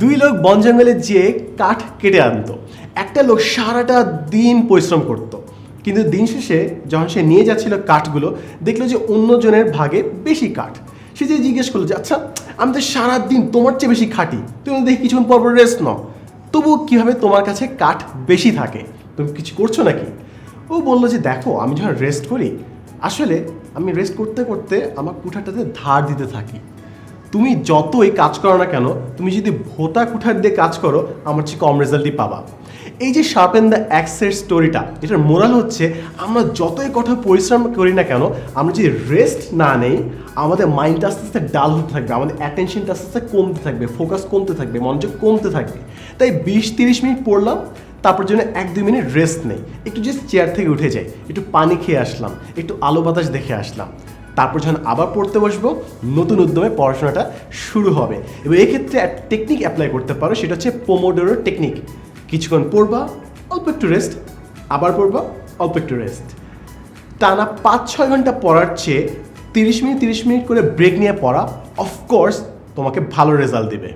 দুই লোক বন জঙ্গলে যেয়ে কাঠ কেটে আনতো। একটা লোক সারাটা দিন পরিশ্রম করত। কিন্তু দিন শেষে যখন সে নিয়ে যাচ্ছিল কাঠগুলো, দেখল যে অন্যজনের ভাগে বেশি কাঠ। সে যে জিজ্ঞেস করল যে আচ্ছা আমি তো সারাদিন তোমার চেয়ে বেশি খাটি। তুমি দেখি কিছুক্ষণ পর পর রেস্ট নাও। তবুও কীভাবে তোমার কাছে কাঠ বেশি থাকে? তুমি কিছু করছ নাকি? ও বলল যে, দেখো, আমি যখন রেস্ট করি, আসলে আমি রেস্ট করতে করতে আমার কুঠারটাতে ধার দিতে থাকি। তুমি যতই কাজ করো না কেন, তুমি যদি ভোতা কুঠার দিয়ে কাজ করো, আমার চেয়ে কম রেজাল্টই পাবা। এই যে শার্পেন দ্য অ্যাক্সের স্টোরিটা এটার মোরাল হচ্ছে আমরা যতই কঠোর পরিশ্রম করি না কেন, আমরা যদি রেস্ট না নেই, আমাদের মাইন্ডটা আস্তে আস্তে ডাল হতে থাকবে, আমাদের অ্যাটেনশনটা আস্তে আস্তে কমতে থাকবে ফোকাস কমতে থাকবে, মনোযোগ কমতে থাকবে। তাই বিশ তিরিশ মিনিট পড়লাম, তারপর জন্য এক দুই মিনিট রেস্ট নেই। একটু জাস্ট চেয়ার থেকে উঠে যাই, একটু পানি খেয়ে আসলাম, একটু আলো বাতাস দেখে আসলাম। তারপর যখন আবার পড়তে বসবো, নতুন উদ্যমে পড়াশোনাটা শুরু হবে। এবং এক্ষেত্রে টেকনিক অ্যাপ্লাই করতে পারো, সেটা হচ্ছে পোমোডোরো টেকনিক কিছুক্ষণ পড়বা, অল্প একটু রেস্ট আবার পড়বা, অল্প একটু রেস্ট টানা পাঁচ ছয় ঘণ্টা পড়ার চেয়ে তিরিশ মিনিট তিরিশ মিনিট করে ব্রেক নিয়ে পড়া অফকোর্স তোমাকে ভালো রেজাল্ট দেবে।